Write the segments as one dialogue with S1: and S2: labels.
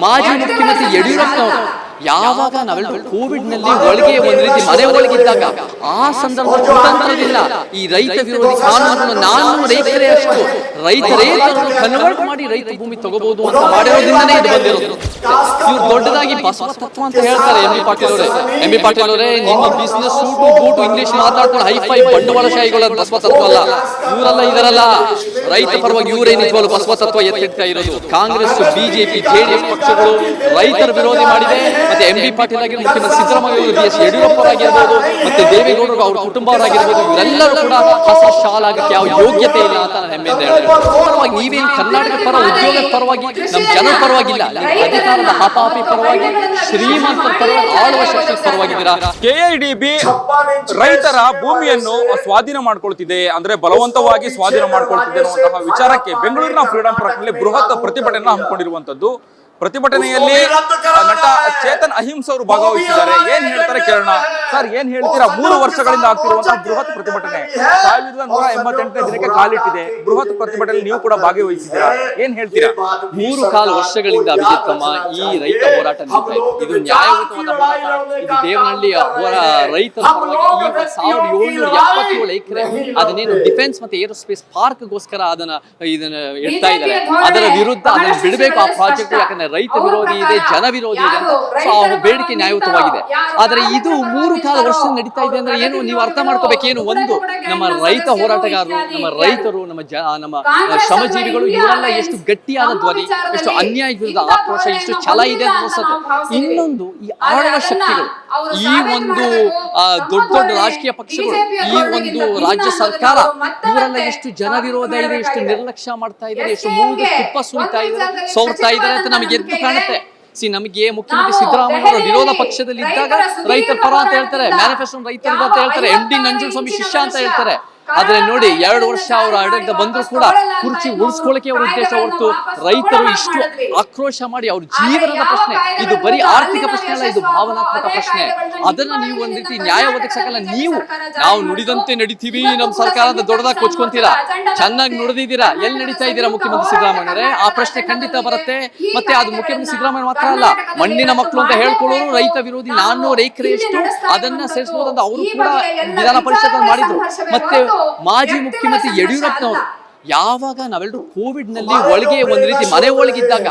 S1: ಮಾಜಿ ಮುಖ್ಯಮಂತ್ರಿ ಯಡಿಯೂರಪ್ಪ ಯಾವಾಗ ನಾವೆಲ್ಲರೂ ಕೋವಿಡ್ನಲ್ಲಿ ಒಳಗೆ ಒಂದ್ ರೀತಿ ಮನೆ ಒಳಗಿದ್ದಾಗ ಆ ಸಂದರ್ಭ ಕುತಂತ್ರದಿಂದ ಈ ರೈತ ವಿರೋಧಿ ಕಾನೂನನ್ನು ನಾನು ರೈತರೇ ಅಷ್ಟು ರೈತರೇ ಕನ್ವರ್ಟ್ ಮಾಡಿ ರೈತ ಭೂಮಿ ತಗೋಬಹುದು ಅಂತ ಮಾಡಿರೋದ್ರಿಂದನೇ ಇದು ಬಂದಿರೋದು. ಇವ್ರು ದೊಡ್ಡದಾಗಿ ಬಸವ ತತ್ವ ಅಂತ ಹೇಳ್ತಾರೆ ಎಂ ಬಿ ಪಾಟೀಲ್ ಅವರೇ. ಎಂ ಬಿ ಪಾಟೀಲ್ ಅವರೇ ನಿಮ್ಮ ಬಿಸ್ನೆಸ್ ಸೂಟು ಬೂಟು ಇಂಗ್ಲಿಷ್ ಮಾತಾಡ್ಕೊಂಡು ಹೈಫೈ ಬಂಡವಾಳಶಾಹಿಗಳ ಬಸವ ತತ್ವ ಅಲ್ಲ. ಇವರೆಲ್ಲ ಇದರಲ್ಲ. ರೈತ ಪರವಾಗಿ ಇವರೇ ನಿಜವಾಗ್ಲು ಬಸವ ತತ್ವ ಎತ್ತಿಡ್ತಾ ಇರೋದು. ಕಾಂಗ್ರೆಸ್ ಬಿಜೆಪಿ ಜೆಡಿಎಸ್ ಪಕ್ಷಗಳು ರೈತರ ವಿರೋಧಿ ಮಾಡಿದೆ. ಮತ್ತೆ ಎಂ ಬಿ ಪಾಟೀಲ್ ಆಗಿರ್ಬೋದು ಮುಖ್ಯಮಂತ್ರಿ ಸಿದ್ದರಾಮಯ್ಯ ಬಿ ಎಸ್ ಯಡಿಯೂರಪ್ಪರಾಗಿರ್ಬೋದು ಮತ್ತೆ ದೇವೇಗೌಡರು ಅವ್ರ ಕುಟುಂಬವರಾಗಿರ್ಬೋದು ಇವರೆಲ್ಲರೂ ಕೂಡ ಹೊಸ ಶಾಲಾಗಕ್ಕೆ ಯಾವ ಯೋಗ್ಯತೆ ಇಲ್ಲ ಅಂತ ನಾನು ಹೆಮ್ಮೆಯಿಂದ ಹೇಳ್ತೀನಿ ಪರವಾಗಿ ನೀವೇನು ಕರ್ನಾಟಕ ಪರ ಉದ್ಯೋಗ ಪರವಾಗಿ ನಮ್ಮ ಜನ ಪರವಾಗಿಲ್ಲ ನಿಮ್ಮ ಅಧಿಕಾರದ ಹತಾಪಿ ಪರವಾಗಿ ಶ್ರೀಮಂತ ಪರವಾಗಿ ಆಳುವ ಶಕ್ತಿ ಪರವಾಗಿದ್ದೀರಾ?
S2: ಬಿ ರೈತರ ಭೂಮಿಯನ್ನು ಸ್ವಾಧೀನ ಮಾಡ್ಕೊಳ್ತಿದೆ ಅಂದ್ರೆ ಬಲವಂತವಾಗಿ ಸ್ವಾಧೀನ ಮಾಡ್ಕೊಳ್ತಿದೆ ಅನ್ನುವಂತಹ ವಿಚಾರಕ್ಕೆ ಬೆಂಗಳೂರಿನ ಫ್ರೀಡಂ ಪಾರ್ಕ್ನಲ್ಲಿ ಬೃಹತ್ ಪ್ರತಿಭಟನೆ ಹಮ್ಮಿಕೊಂಡಿರುವಂತದ್ದು ಪ್ರತಿಭಟನೆಯಲ್ಲಿ ನಟ ಚೇತನ್ ಅಹಿಂಸ ಅವರು ಭಾಗವಹಿಸಿದ್ದಾರೆ. ಏನ್ ಹೇಳ್ತಾರೆ ಕೇಳೋಣ. ಸರ್ ಏನ್ ಹೇಳ್ತೀರಾ? ಮೂರು ವರ್ಷಗಳಿಂದ ಆಗ್ತಿರುವಂತಹ ಬೃಹತ್ ಪ್ರತಿಭಟನೆ. ಸಾವಿರದ ನೂರ ಎಂಬತ್ತೆಂಟನೇ ದಿನಕ್ಕೆ ಕಾಲಿಟ್ಟಿದೆ. ಬೃಹತ್ ಪ್ರತಿಭಟನೆ ನೀವು ಕೂಡ ಭಾಗವಹಿಸಿದ್ದೀರಾ? ಏನ್ ಹೇಳ್ತೀರಾ?
S1: ಮೂರು ಕಾಲು ವರ್ಷಗಳಿಂದ ಅಭಿಜಿತ್ತಮ್ಮ ಈ ರೈತ ಹೋರಾಟ ಇದು. ನ್ಯಾಯಯುತವಾದ ಹೋರಾಟ. ಇದು ದೇವನಹಳ್ಳಿಯ ರೈತ ರೈತರ ಪರವಾಗಿ ಸಾವಿರದ ಏಳ್ನೂರ ಎಪ್ಪತ್ತೇಳು ಎಕರೆ ಅದನ್ನೇನು ಡಿಫೆನ್ಸ್ ಮತ್ತೆ ಏರೋಸ್ಪೇಸ್ ಪಾರ್ಕ್ ಗೋಸ್ಕರ ಅದನ್ನ ಇದನ್ನ ಇಡ್ತಾ ಇದ್ದಾರೆ. ಅದರ ವಿರುದ್ಧ ಅದನ್ನ ಬಿಡಬೇಕು ಆ ಪ್ರಾಜೆಕ್ಟ್ ಯಾಕಂದ್ರೆ ರೈತ ವಿರೋಧಿ ಇದೆ ಜನ ವಿರೋಧಿ ಇದೆ ಸೊ ಬೇಡಿಕೆ ನ್ಯಾಯಯುತವಾಗಿದೆ. ಆದ್ರೆ ಇದು ಮೂರು ಕಾಲ ವರ್ಷ ನಡೀತಾ ಇದೆ ಅಂದ್ರೆ ಏನು ನೀವು ಅರ್ಥ ಮಾಡ್ಕೋಬೇಕೇನು ಒಂದು ನಮ್ಮ ರೈತ ಹೋರಾಟಗಾರರು ನಮ್ಮ ರೈತರು ನಮ್ಮ ಜ ನಮ್ಮ ಶ್ರಮಜೀವಿಗಳು ಇವರೆಲ್ಲ ಎಷ್ಟು ಗಟ್ಟಿಯಾದ ಧ್ವನಿ ಎಷ್ಟು ಅನ್ಯಾಯ ವಿರುದ್ಧ ಆಕ್ರೋಶ ಎಷ್ಟು ಛಲ ಇದೆ ಅಂತ ಅನ್ಸುತ್ತೆ ಇನ್ನೊಂದು ಈ ಆಳುವ ಶಕ್ತಿಗಳು ಈ ಒಂದು ದೊಡ್ಡ ದೊಡ್ಡ ರಾಜಕೀಯ ಪಕ್ಷಗಳು ಈ ಒಂದು ರಾಜ್ಯ ಸರ್ಕಾರ ಇವರೆಲ್ಲ ಎಷ್ಟು ಜನ ವಿರೋಧ ಇದೆ ಎಷ್ಟು ನಿರ್ಲಕ್ಷ್ಯ ಮಾಡ್ತಾ ಇದ್ದಾರೆ ಎಷ್ಟು ಮೂಗು ತುಪ್ಪ ಸುರಿತಾ ಇದ್ದಾರೆ ಸೋರ್ತಾ ಇದ್ದಾರೆ ಅಂತ ನಮಗೆ ಎದ್ದು ಕಾಣುತ್ತೆ. ಸಿ ನಮಗೆ ಮುಖ್ಯಮಂತ್ರಿ ಸಿದ್ದರಾಮಯ್ಯ ಅವರು ವಿರೋಧ ಪಕ್ಷದಲ್ಲಿ ಇದ್ದಾಗ ರೈತರ ಪರ ಅಂತ ಹೇಳ್ತಾರೆ ಮ್ಯಾನಿಫೆಸ್ಟೋ ರೈತರಿದೆ ಅಂತ ಹೇಳ್ತಾರೆ ಎಂ ಡಿ ನಂಜುಂಡಸ್ವಾಮಿ ಶಿಷ್ಯ ಅಂತ ಹೇಳ್ತಾರೆ. ಆದ್ರೆ ನೋಡಿ ಎರಡು ವರ್ಷ ಅವರ ಆಡಳಿತ ಬಂದ್ರು ಕೂಡ ಕುರ್ಚಿ ಉಳಿಸ್ಕೊಳ್ಳಕ್ಕೆ ಅವರ ಉದ್ದೇಶ ಹೊರತು ರೈತರು ಇಷ್ಟು ಆಕ್ರೋಶ ಮಾಡಿ ಅವ್ರ ಜೀವನದ ಪ್ರಶ್ನೆ. ಇದು ಬರೀ ಆರ್ಥಿಕ ಪ್ರಶ್ನೆ ಅಲ್ಲ ಇದು ಭಾವನಾತ್ಮಕ ಪ್ರಶ್ನೆ. ಅದನ್ನ ನೀವು ಒಂದ್ ರೀತಿ ನ್ಯಾಯ ಒದಗಿಸಕಲ್ಲ ನೀವು ನಾವು ನುಡಿದಂತೆ ನಡಿತೀವಿ ನಮ್ಮ ಸರ್ಕಾರ ಅಂತ ದೊಡ್ಡದಾಗಿ ಕೊಚ್ಕೊಂತೀರಾ? ಚೆನ್ನಾಗಿ ನುಡಿದಿದ್ದೀರಾ? ಎಲ್ಲಿ ನಡೀತಾ ಇದ್ದೀರಾ ಮುಖ್ಯಮಂತ್ರಿ ಸಿದ್ದರಾಮಯ್ಯರೇ ಆ ಪ್ರಶ್ನೆ ಖಂಡಿತ ಬರುತ್ತೆ. ಮತ್ತೆ ಅದು ಮುಖ್ಯಮಂತ್ರಿ ಸಿದ್ದರಾಮಯ್ಯ ಮಾತ್ರ ಅಲ್ಲ. ಮಣ್ಣಿನ ಮಕ್ಕಳು ಅಂತ ಹೇಳ್ಕೊಳ್ಳೋರು ರೈತ ವಿರೋಧಿ ನಾನ್ನೂರು ಎಕರೆಯಷ್ಟು ಅದನ್ನ ಸೇರಿಸಬಹುದು ಅಂತ ಅವರು ಕೂಡ ವಿಧಾನ ಪರಿಷತ್ ಮಾಡಿದ್ರು ಮತ್ತೆ ಮಾಜಿ ಮುಖ್ಯಮಂತ್ರಿ ಯಡಿಯೂರಪ್ಪ ಯಾವಾಗ ನಾವೆಲ್ಲರೂ ಕೋವಿಡ್ನಲ್ಲಿ ಒಳಗೆ ಒಂದ್ ರೀತಿ ಮನೆ ಒಳಗಿದ್ದಾಗ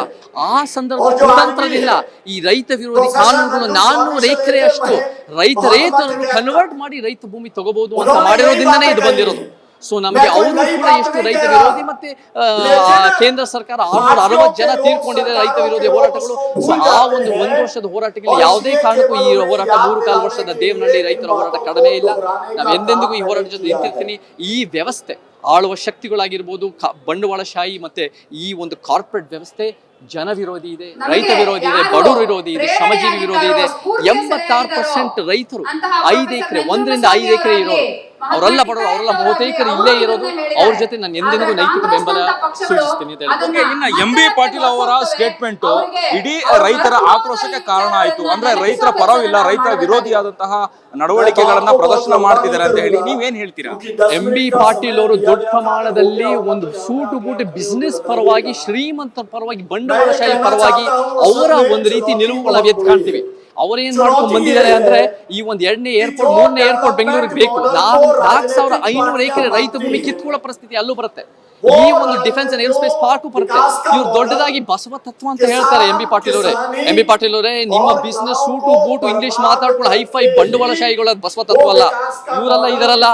S1: ಆ ಸಂದರ್ಭ ಕುತಂತ್ರದಿಂದ ಈ ರೈತ ವಿರೋಧಿ ಕಾನೂನು ನಾನ್ನೂರು ಎಕರೆ ಅಷ್ಟು ರೈತರೇ ಕನ್ವರ್ಟ್ ಮಾಡಿ ರೈತ ಭೂಮಿ ತಗೋಬಹುದು ಅಂತ ಮಾಡಿರೋದ್ರಿಂದನೇ ಇದು ಬಂದಿರೋದು. ಸೊ ನಮಗೆ ಅವರು ಕೂಡ ಎಷ್ಟು ರೈತ ವಿರೋಧಿ ಮತ್ತೆ ಕೇಂದ್ರ ಸರ್ಕಾರ ಆರ್ನೂರ ಅರವತ್ತು ಜನ ತೀರ್ಕೊಂಡಿದೆ ರೈತ ವಿರೋಧಿ ಹೋರಾಟಗಳು. ಸೊ ಆ ಒಂದು ಒಂದು ವರ್ಷದ ಹೋರಾಟಕ್ಕೆ ಯಾವುದೇ ಕಾರಣಕ್ಕೂ ಈ ಹೋರಾಟ ಮೂರು ಕಾಲು ವರ್ಷದ ದೇವನಹಳ್ಳಿ ರೈತರ ಹೋರಾಟ ಕಡಿಮೆ ಇಲ್ಲ. ನಾವು ಎಂದೆಂದಿಗೂ ಈ ಹೋರಾಟ ಜೊತೆ ನಿಂತಿರ್ತೀನಿ. ಈ ವ್ಯವಸ್ಥೆ ಆಳುವ ಶಕ್ತಿಗಳಾಗಿರ್ಬೋದು ಬಂಡವಾಳಶಾಹಿ ಮತ್ತೆ ಈ ಒಂದು ಕಾರ್ಪೊರೇಟ್ ವ್ಯವಸ್ಥೆ ಜನ ವಿರೋಧಿ ಇದೆ ರೈತ ವಿರೋಧಿ ಇದೆ ಬಡವರು ವಿರೋಧಿ ಇದೆ ಶ್ರಮಜೀವಿ ವಿರೋಧಿ ಇದೆ. ಎಂಬತ್ತಾರು ಪರ್ಸೆಂಟ್ ರೈತರು ಐದು ಎಕರೆ ಒಂದರಿಂದ ಐದು ಎಕರೆ ಇರೋರು. ಅವರೆಲ್ಲ ಬಡವರು ಅವರೆಲ್ಲ ಬಹುತೇಕರು ಇಲ್ಲೇ ಇರೋದು ಅವ್ರ ಜೊತೆ ನಾನು ಎಂದೆಂದಿಗೂ ನೈತಿಕ ಬೆಂಬಲ ಸೂಚಿಸ್ತೀನಿ ಅಂತ.
S2: ಇನ್ನ ಎಂ ಬಿ ಪಾಟೀಲ್ ಅವರ ಸ್ಟೇಟ್ಮೆಂಟ್ ಇಡೀ ರೈತರ ಆಕ್ರೋಶಕ್ಕೆ ಕಾರಣ ಆಯ್ತು. ಅಂದ್ರೆ ರೈತರ ಪರವಿಲ್ಲ ರೈತರ ವಿರೋಧಿಯಾದಂತಹ ನಡವಳಿಕೆಗಳನ್ನ ಪ್ರದರ್ಶನ ಮಾಡ್ತಿದ್ದಾರೆ ಅಂತ ಹೇಳಿ ನೀವೇನ್ ಹೇಳ್ತೀರಾ?
S1: ಎಂ ಬಿ ಪಾಟೀಲ್ ಅವರು ದೊಡ್ಡ ಪ್ರಮಾಣದಲ್ಲಿ ಒಂದು ಸೂಟು ಬೂಟು ಬಿಸ್ನೆಸ್ ಪರವಾಗಿ ಶ್ರೀಮಂತರ ಪರವಾಗಿ ಬಂಡವಾಳಶಾಹಿ ಪರವಾಗಿ ಅವರ ಒಂದು ರೀತಿ ನಿಲುವುಗಳ ಎದ್ದು ಕಾಣ್ತೀವಿ. ಅವರೇನ್ ಮಾಡ್ಕೊಂಡ್ ಬಂದಿದ್ದಾರೆ ಅಂದ್ರೆ ಈ ಒಂದ್ ಎರಡನೇ ಏರ್ಪೋರ್ಟ್ ಮೂರನೇ ಏರ್ಪೋರ್ಟ್ ಬೆಂಗಳೂರಿಗೆ ಬೇಕು. ನಾಲ್ಕು ಸಾವಿರ ಐನೂರು ಎಕರೆ ರೈತ ಭೂಮಿ ಕಿತ್ಕೊಳ್ಳೋ ಪರಿಸ್ಥಿತಿ ಅಲ್ಲೂ ಬರುತ್ತೆ. ಈ ಒಂದು ಡಿಫೆನ್ಸ್ ಅಂಡ್ ಏರೋಸ್ಪೇಸ್ ಪಾರ್ಕು ಬರುತ್ತೆ. ಇವ್ರು ದೊಡ್ಡದಾಗಿ ಬಸವ ತತ್ವ ಅಂತ ಹೇಳ್ತಾರೆ ಎಂ ಬಿ ಪಾಟೀಲ್ ಅವರೇ ಎಂ ಬಿ ಪಾಟೀಲ್ ಅವರೇ ನಿಮ್ಮ ಬಿಸ್ನೆಸ್ ಸೂಟು ಬೂಟು ಇಂಗ್ಲಿಷ್ ಮಾತಾಡ್ಕೊಂಡು ಹೈಫೈ ಬಂಡವಾಳಶಾಹಿಗಳ ಬಸವ ತತ್ವ ಅಲ್ಲ ಇವರೆಲ್ಲ ಇದರಲ್ಲ.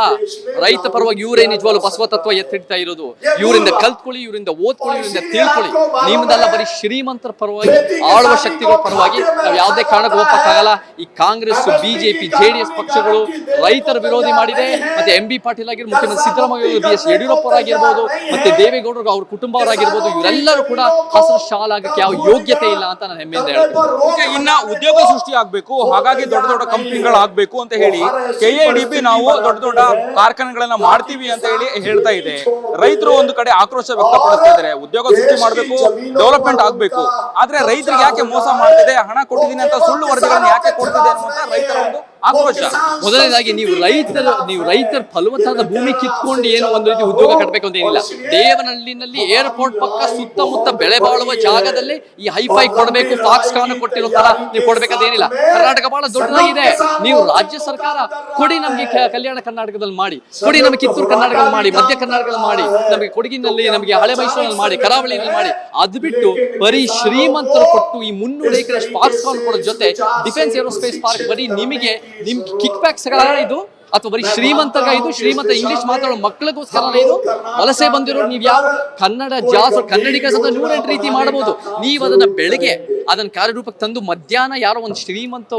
S1: ರೈತ ಪರವಾಗಿ ಇವರೇ ನಿಜವಾಗ್ಲು ಬಸವ ತತ್ವ ಎತ್ತಿಡ್ತಾ ಇರೋದು. ಇವರಿಂದ ಕಲ್ತ್ಕೊಳ್ಳಿ ಇವರಿಂದ ಓದ್ಕೊಳ್ಳಿ ಇವರಿಂದ ತಿಳ್ಕೊಳ್ಳಿ. ನಿಮ್ದಲ್ಲ ಬರೀ. ಶ್ರೀಮಂತರ ಪರವಾಗಿ ಆಳುವ ಶಕ್ತಿಗಳ ಪರವಾಗಿ ನಾವು ಯಾವುದೇ ಕಾರಣಕ್ಕೂ ಒಪ್ಪಕ್ಕಾಗಲ್ಲ. ಈ ಕಾಂಗ್ರೆಸ್ ಬಿಜೆಪಿ ಜೆಡಿಎಸ್ ಪಕ್ಷಗಳು ರೈತರ ವಿರೋಧಿ ಮಾಡಿದೆ. ಮತ್ತೆ ಎಂ ಬಿ ಪಾಟೀಲ್ ಆಗಿರ್ಬೋದು ಮುಖ್ಯಮಂತ್ರಿ ಸಿದ್ದರಾಮಯ್ಯ ಬಿ ಎಸ್ ಯಡಿಯೂರಪ್ಪರಾಗಿರ್ಬೋದು ಮತ್ತೆ ದೇವೇಗೌಡರು ಅವ್ರ ಕುಟುಂಬವರಾಗಿರ್ಬೋದು ಇವರೆಲ್ಲರೂ ಕೂಡ ಹಸಿರು ಶಾಲಾಗಕ್ಕೆ ಯಾವ ಯೋಗ್ಯತೆ ಇಲ್ಲ ಅಂತ ನಾನು ಹೆಮ್ಮೆಯಿಂದ ಹೇಳ್ತೀನಿ.
S2: ಇನ್ನ ಉದ್ಯೋಗ ಸೃಷ್ಟಿ ಆಗ್ಬೇಕು ಹಾಗಾಗಿ ದೊಡ್ಡ ದೊಡ್ಡ ಕಂಪನಿಗಳು ಆಗ್ಬೇಕು ಅಂತ ಹೇಳಿ ಕೆಎಡಿಬಿ ನಾವು ದೊಡ್ಡ ದೊಡ್ಡ ಕಾರ್ಖಾನೆಗಳನ್ನ ಮಾಡ್ತೀವಿ ಅಂತ ಹೇಳಿ ಹೇಳ್ತಾ ಇದೆ. ರೈತರು ಒಂದು ಕಡೆ ಆಕ್ರೋಶ ವ್ಯಕ್ತಪಡಿಸ್ತಾ ಇದ್ದಾರೆ. ಉದ್ಯೋಗ ಸೃಷ್ಟಿ ಮಾಡಬೇಕು ಡೆವಲಪ್ಮೆಂಟ್ ಆಗ್ಬೇಕು. ಆದ್ರೆ ರೈತರಿಗೆ ಯಾಕೆ ಮೋಸ ಮಾಡ್ತಿದೆ? ಹಣ ಕೊಟ್ಟಿದ್ದೀನಿ ಅಂತ ಸುಳ್ಳು ವರದಿಗಳನ್ನು ಯಾಕೆ ಕೊಡ್ತಿದೆ ಅನ್ನುವಂತ ರೈತರ ಒಂದು ಆಕ್ರೋಶ.
S1: ಮೊದಲನೇದಾಗಿ ನೀವು ರೈತರ ನೀವು ರೈತರ ಫಲವತ್ತಾದ ಭೂಮಿ ಕಿತ್ಕೊಂಡು ಏನು ಒಂದು ರೀತಿ ಉದ್ಯೋಗ ಕಟ್ಟಬೇಕು ಅಂತ ಏನಿಲ್ಲ. ದೇವನಹಳ್ಳಿನಲ್ಲಿ ಏರ್ಪೋರ್ಟ್ ಪಕ್ಕ ಸುತ್ತಮುತ್ತ ಬೆಳೆ ಬಾಳುವ ಜಾಗದಲ್ಲಿ ಈ ಹೈಫೈ ಕೊಡಬೇಕು ಫಾಕ್ಸ್ಕಾನ್ ಕೊಟ್ಟಿರೋ ತರ ನೀವು ಕೊಡ್ಬೇಕಂತ ಏನಿಲ್ಲ. ಕರ್ನಾಟಕ ಬಹಳ ದೊಡ್ಡದಾಗಿದೆ. ನೀವು ರಾಜ್ಯ ಸರ್ಕಾರ ಕೊಡಿ ನಮಗೆ ಕಲ್ಯಾಣ ಕರ್ನಾಟಕದಲ್ಲಿ ಮಾಡಿ. ಕೊಡಿ ನಮಗೆ ಕಿತ್ತೂರು ಕರ್ನಾಟಕದಲ್ಲಿ ಮಾಡಿ ಮಧ್ಯ ಕರ್ನಾಟಕದಲ್ಲಿ ಮಾಡಿ ನಮಗೆ ಕೊಡಗಿನಲ್ಲಿ ನಮಗೆ ಹಳೆ ಮೈಸೂರಿನಲ್ಲಿ ಮಾಡಿ ಕರಾವಳಿನಲ್ಲಿ ಮಾಡಿ. ಅದು ಬಿಟ್ಟು ಬರೀ ಶ್ರೀಮಂತರು ಕೊಟ್ಟು ಈ ಮುನ್ನೂರು ಎಕರೆ ಫಾಕ್ಸ್ಕಾನ್ ಕೊಡೋ ಜೊತೆ ಡಿಫೆನ್ಸ್ ಏರೋಸ್ಪೇಸ್ ಪಾರ್ಕ್ ಬರೀ ನಿಮಗೆ ನಿಮ್ಗೆ ಕಿಕ್ ಬ್ಯಾಕ್ಸ್ ಇದು? ಅಥವಾ ಬರೀ ಶ್ರೀಮಂತಗ ಇದು? ಶ್ರೀಮಂತ ಇಂಗ್ಲಿಷ್ ಮಾತಾಡೋ ಮಕ್ಕಳಿಗೋಸ್ಕರ ಇದು? ವಲಸೆ ಬಂದಿರೋ ನೀವು ಯಾವ ಕನ್ನಡ ಜಾಸ್ ಕನ್ನಡಿಗ ಸಹ ನೂರೆಂಟು ರೀತಿ ಮಾಡಬಹುದು ನೀವು ಅದನ್ನ ಬೆಳಿಗ್ಗೆ ಅದನ್ನ ಕಾರ್ಯರೂಪಕ್ಕೆ ತಂದು ಮಧ್ಯಾಹ್ನ ಯಾರೋ ಒಂದು ಶ್ರೀಮಂತ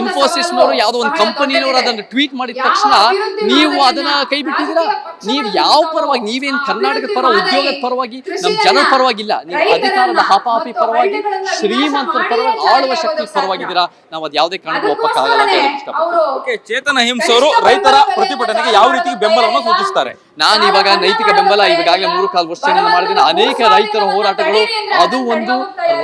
S1: ಇನ್ಫೋಸಿಸ್ ನವರು ಯಾವ್ದೋ ಒಂದು ಕಂಪನಿನವರು ಅದನ್ನ ಟ್ವೀಟ್ ಮಾಡಿದ ತಕ್ಷಣ ನೀವು ಅದನ್ನ ಕೈ ಬಿಟ್ಟಿದ್ದೀರಾ? ನೀವು ಯಾವ ಪರವಾಗಿ ನೀವೇನ್ ಕರ್ನಾಟಕದ ಪರ ಉದ್ಯೋಗದ ಪರವಾಗಿ ನಮ್ ಜನರ ಪರವಾಗಿಲ್ಲ. ನೀವು ಅಧಿಕಾರದ ಹಾಪಾಪಿ ಪರವಾಗಿ ಶ್ರೀಮಂತರ ಪರವಾಗಿ ಆಳುವ ಶಕ್ತಿ ಪರವಾಗಿದ್ದೀರಾ? ನಾವು ಅದ್ ಯಾವುದೇ ಕಾರಣಕ್ಕೂ ಒಪ್ಪಕ್ಕಾಗಲ್ಲ ಅಂತ
S2: ಚೇತನ ಅವರು ರೈತರ ಪ್ರತಿಭಟನೆಗೆ ಯಾವ ರೀತಿ ಬೆಂಬಲವನ್ನು ಸೂಚಿಸ್ತಾರೆ?
S1: ನಾನು ಇವಾಗ ನೈತಿಕ ಬೆಂಬಲ ಈಗಾಗಲೇ ಮೂರು ಕಾಲು ವರ್ಷದಿಂದ ಮಾಡಿದ್ದೀನಿ ಅನೇಕ ರೈತರ ಹೋರಾಟಗಳು ಅದು ಒಂದು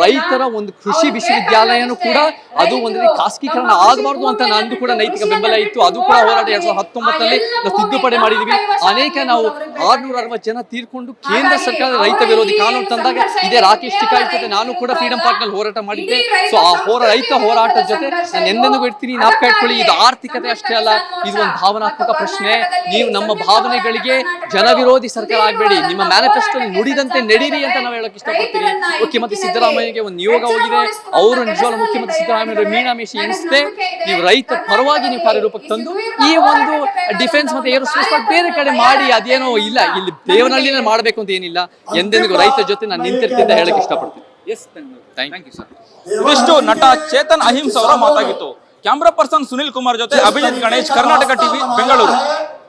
S1: ರೈತರ ಒಂದು ಕೃಷಿ ವಿಶ್ವವಿದ್ಯಾಲಯನೂ ಕೂಡ ಅದು ಒಂದು ಖಾಸಗೀಕರಣ ಆಗಬಾರ್ದು ಅಂತ ನಂದು ಕೂಡ ನೈತಿಕ ಬೆಂಬಲ ಇತ್ತು. ಅದು ಕೂಡ ಹೋರಾಟ ಎರಡ್ ಸಾವಿರದ ಹತ್ತೊಂಬತ್ತರಲ್ಲಿ ನಾವು ತಿದ್ದುಪಡಿ ಮಾಡಿದೀವಿ. ಅನೇಕ ನಾವು ಆರ್ನೂರ ಅರವತ್ತು ಜನ ತೀರ್ಕೊಂಡು ಕೇಂದ್ರ ಸರ್ಕಾರ ರೈತ ವಿರೋಧಿ ಕಾನೂನು ತಂದಾಗ ಇದೇ ರಾಕೇಶ್ ಟಿಕಾಯ್ ಜೊತೆ ನಾನು ಕೂಡ ಫ್ರೀಡಂ ಪಾರ್ಕ್ನಲ್ಲಿ ಹೋರಾಟ ಮಾಡಿದ್ದೆ. ಸೊ ಆ ಹೋರ ರೈತ ಹೋರಾಟದ ಜೊತೆ ನಾನು ಎಂದೆಂದಿಗೂ ಇಡ್ತೀನಿ ನಾಪ್ಕ ಇಟ್ಕೊಳ್ಳಿ ಇದು ಆರ್ಥಿಕತೆ ಅಷ್ಟೇ ಅಲ್ಲ. ಇದು ಒಂದು ಭಾವನಾತ್ಮಕ ಪ್ರಶ್ನೆ. ನೀವು ನಮ್ಮ ಭಾವನೆಗಳಿಗೆ ಜನ ವಿರೋಧಿ ಸರ್ಕಾರ ಆಗಬೇಡಿ. ನಿಮ್ಮ ಮ್ಯಾನಿಫೆಸ್ಟೋ ನುಡಿದಂತೆ ನಡೀರಿ ಅಂತ ನಾವು ಹೇಳಕ್ ಇಷ್ಟಪಡ್ತೀನಿ ಮುಖ್ಯಮಂತ್ರಿ ಸಿದ್ದರಾಮಯ್ಯಗೆ ಒಂದು ನಿಯೋಗ ಹೋಗಿದೆ. ಅವರು ನಿಜವಾಗ್ಲೂ ಮುಖ್ಯಮಂತ್ರಿ ಸಿದ್ದರಾಮಯ್ಯ ಮೀನಾಮೇಷಿ ಎಣಿಸದೆ. ನೀವು ರೈತ ಪರವಾಗಿ ನೀವು ಕಾರ್ಯರೂಪಕ್ಕೆ ತಂದು ಈ ಒಂದು ಡಿಫೆನ್ಸ್ ಮತ್ತೆ ಏರೋಸ್ಪೇಸ್ ಬೇರೆ ಕಡೆ ಮಾಡಿ ಅದೇನೋ ಇಲ್ಲ. ಇಲ್ಲಿ ದೇವನಹಳ್ಳಿ ಮಾಡಬೇಕು ಅಂತ ಏನಿಲ್ಲ. ಎಂದೆಂದಿಗೂ ರೈತರ ಜೊತೆ ನಾನು ನಿಂತಿರ್ತೀನಿ ಅಂತ ಹೇಳಕ್ ಇಷ್ಟಪಡ್ತೀನಿ.
S2: ಥ್ಯಾಂಕ್ ಯು ಸರ್ ಇದಿಷ್ಟು ನಟ ಚೇತನ್ ಅಹಿಂಸ್ ಅವರ ಮಾತಾಗಿತ್ತು. ಕ್ಯಾಮ್ರಾ ಪರ್ಸನ್ ಸುನಿಲ್ ಕುಮಾರ್ ಜೊತೆ ಅಭಿಜಿತ್ ಗಣೇಶ್ ಕರ್ನಾಟಕ ಟಿವಿ ಬೆಂಗಳೂರು.